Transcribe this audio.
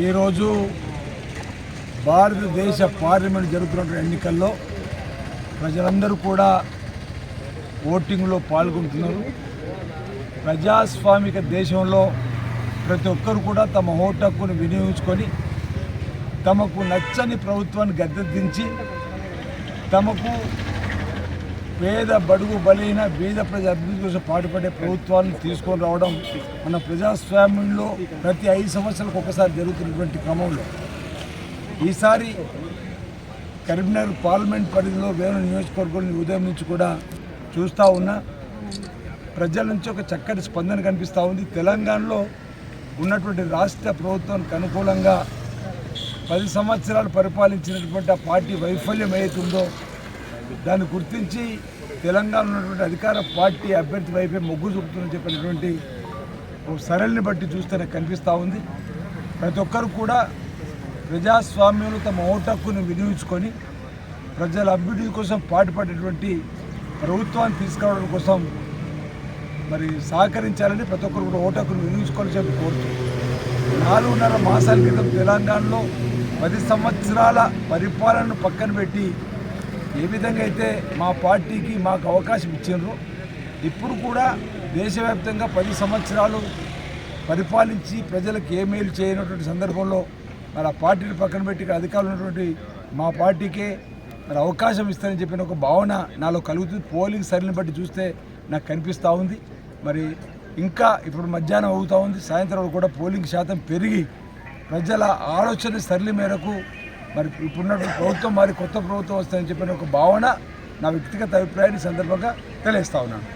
ఈరోజు భారతదేశ పార్లమెంట్ జరుగుతున్న ఎన్నికల్లో ప్రజలందరూ కూడా ఓటింగ్లో పాల్గొంటున్నారు. ప్రజాస్వామిక దేశంలో ప్రతి ఒక్కరు కూడా తమ ఓటు హక్కును వినియోగించుకొని తమకు నచ్చని ప్రభుత్వాన్ని గద్దెదించి తమకు పేద బడుగు బలైన బీద ప్రజల అభివృద్ధి కోసం పాటుపడే ప్రభుత్వాలను తీసుకొని రావడం మన ప్రజాస్వామ్యంలో ప్రతి ఐదు సంవత్సరాలకు ఒకసారి జరుగుతున్నటువంటి క్రమంలో. ఈసారి కరీంనగర్ పార్లమెంట్ పరిధిలో వేరే నియోజకవర్గం ఉదయం నుంచి కూడా చూస్తూ ఉన్నా. ప్రజల నుంచి ఒక చక్కటి స్పందన కనిపిస్తూ ఉంది. తెలంగాణలో ఉన్నటువంటి రాష్ట్ర ప్రభుత్వానికి అనుకూలంగా పది సంవత్సరాలు పరిపాలించినటువంటి ఆ పార్టీ వైఫల్యం ఏదైతుందో దాన్ని గుర్తించి తెలంగాణ ఉన్నటువంటి అధికార పార్టీ అభ్యర్థి వైపే మొగ్గు చూపుతుందని చెప్పినటువంటి సరళిని బట్టి చూస్తే నాకు కనిపిస్తూ ఉంది. ప్రతి ఒక్కరు కూడా ప్రజాస్వామ్యంలో తమ ఓటక్కుని వినియోగించుకొని ప్రజల అభివృద్ధి కోసం పాటుపడేటువంటి ప్రభుత్వాన్ని తీసుకురావడం కోసం మరి సహకరించాలని ప్రతి ఒక్కరు కూడా ఓటక్కుని వినియోగించుకొని వినియోగించుకోవాలని చెప్పి కోరుతున్నాను నాలుగున్నర మాసాల క్రితం తెలంగాణలో పది సంవత్సరాల పరిపాలనను పక్కన పెట్టి ఏ విధంగా అయితే మా పార్టీకి మాకు అవకాశం ఇచ్చిండ్రో ఇప్పుడు కూడా దేశవ్యాప్తంగా పది సంవత్సరాలు పరిపాలించి ప్రజలకు ఏ మేలు చేయనటువంటి సందర్భంలో మరి ఆ పార్టీని పక్కన పెట్టి ఇక్కడ అధికారులు ఉన్నటువంటి మా పార్టీకే మరి అవకాశం ఇస్తారని చెప్పిన ఒక భావన నాలో కలుగుతుంది. పోలింగ్ సరిని బట్టి చూస్తే నాకు కనిపిస్తూ ఉంది. మరి ఇంకా ఇప్పుడు మధ్యాహ్నం అవుతూ ఉంది. సాయంత్రం కూడా పోలింగ్ శాతం పెరిగి ప్రజల ఆలోచన సరళి మేరకు మరి ఇప్పుడున్న ప్రభుత్వం మరి కొత్త ప్రభుత్వం వస్తుందని చెప్పిన ఒక భావన నా వ్యక్తిగత అభిప్రాయాన్ని సందర్భంగా తెలియస్తా ఉన్నాను.